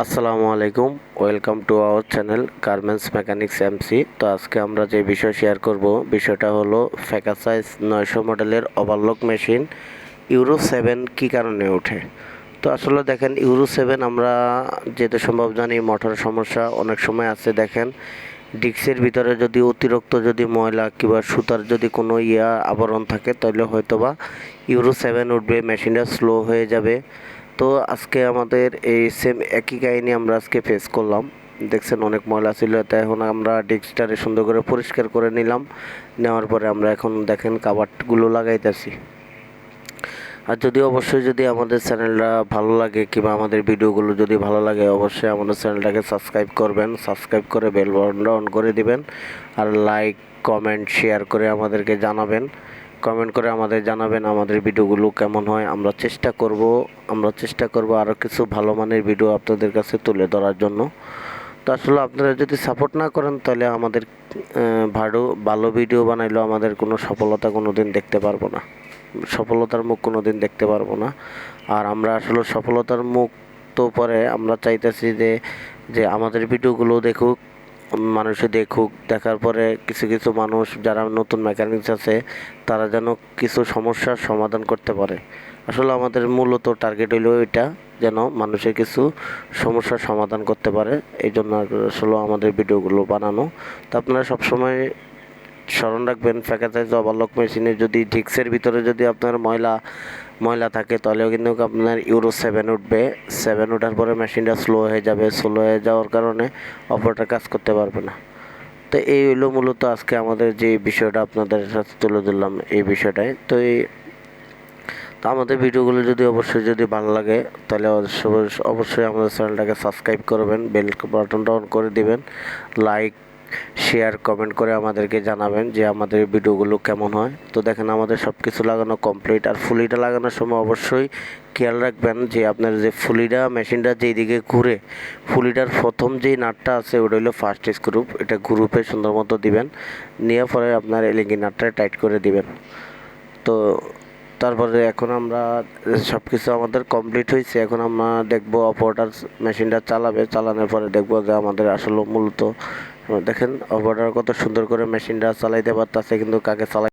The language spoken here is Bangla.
আসসালামু আলাইকুম, welcome to our channel garments mechanics MC তো আজকে আমরা যে বিষয় শেয়ার করব, বিষয়টা হলো ফ্যাকাসাইজ নয়শো মডেলের ওভারলক মেশিন ইউরো সেভেন কী কারণে ওঠে? তো আসলে দেখেন ইউরো সেভেন আমরা যেতে সম্ভব জানি মোটর সমস্যা অনেক সময় আছে, দেখেন, ডিক্সের ভিতরে যদি অতিরিক্ত যদি ময়লা কিংবা সুতার যদি কোনো ইয়া আবরণ থাকে, তাহলে হয়তোবা ইউরো সেভেন উঠবে মেশিনটা স্লো হয়ে যাবে। তো আজকে আমাদের এই সেম একই কাহিনী আমরা আজকে ফেস করলাম। দেখছেন অনেক ময়লা ছিল তাই এখন আমরা ডিস্কটারে সুন্দর করে পরিষ্কার করে নিলাম। নেওয়ার পরে আমরা এখন দেখেন কাবারগুলো লাগাইতেছি। আর যদি অবশ্যই যদি আমাদের চ্যানেলটা ভালো লাগে কিংবা আমাদের ভিডিওগুলো যদি ভালো লাগে, অবশ্যই আমাদের চ্যানেলটাকে সাবস্ক্রাইব করবেন সাবস্ক্রাইব করে বেল বাটনটা অন করে দিবেন। আর লাইক কমেন্ট শেয়ার করে আমাদেরকে জানাবেন। কমেন্ট করে আমাদের জানাবেন আমাদের ভিডিওগুলো কেমন হয়। আমরা চেষ্টা করব, আমরা চেষ্টা করব আরও কিছু ভালো মানের ভিডিও আপনাদের কাছে তুলে ধরার জন্য। তো আসলে আপনারা যদি সাপোর্ট না করেন, তাহলে আমাদের ভালো ভালো ভিডিও বানাইলেও আমাদের কোনো সফলতা কোনো দিন দেখতে পারব না। সফলতার মুখ কোনো দিন দেখতে পারব না। আর আমরা আসলে সফলতার মুখ তো পরে আমরা চাইতেছি যে যে আমাদের ভিডিওগুলো দেখুক। মানুষে দেখুক, দেখার পরে কিছু কিছু মানুষ যারা নতুন মেকানিক্স আছে, তারা যেন কিছু সমস্যার সমাধান করতে পারে। আসলে আমাদের মূলত টার্গেট হইল এটা, যেন মানুষের কিছু সমস্যার সমাধান করতে পারে। এই জন্য আসলে আমাদের ভিডিওগুলো বানানো। তো আপনারা সবসময় স্মরণ রাখবেন ফ্যাকাসাইজ ওভারলক মেশিনে যদি ডিক্সের ভিতরে যদি আপনার ময়লা ময়লা থাকে, তাহলেও কিন্তু আপনার ইউরো সেভেন উঠবে। সেভেন ওঠার পরে মেশিনটা স্লো হয়ে যাবে। স্লো হয়ে যাওয়ার কারণে অপারেটর কাজ করতে পারবে না। তো এই হলো মূলত আজকে আমাদের যে বিষয়টা আপনাদের সাথে তুলে ধরলাম এই বিষয়টাই তো এই, তো আমাদের ভিডিওগুলো যদি অবশ্যই যদি ভালো লাগে, তাহলে অবশ্যই আমাদের চ্যানেলটাকে সাবস্ক্রাইব করবেন বেল বাটনটা অন করে দিবেন। লাইক শেয়ার, কমেন্ট করে আমাদেরকে জানাবেন যে আমাদের ভিডিওগুলো কেমন হয়। তো দেখেন, আমাদের সব কিছু লাগানো কমপ্লিট। আর ফুলিটা লাগানোর সময় অবশ্যই খেয়াল রাখবেন যে আপনার যে ফুলিটা, মেশিনটা যেই দিকে ঘুরে, ফুলিটার প্রথম যেই নাটটা আছে, ওটা হলো ফার্স্ট স্ক্রুপ এটা গ্রুপে সুন্দর মতো দিবেন। নেওয়ার পরে আপনার এলিঙ্গি নাটটা টাইট করে দিবেন। তো তারপরে এখন আমরা সব কিছু আমাদের কমপ্লিট হয়েছে। এখন আমরা দেখব অপারেটার মেশিনটা চালাবে। চালানোর পরে দেখব যে আমাদের আসলে মূলত দেখেন অবর্ডার কত সুন্দর করে মেশিনটা চালাইতে পারতেছে কিন্তু কাকে চালাই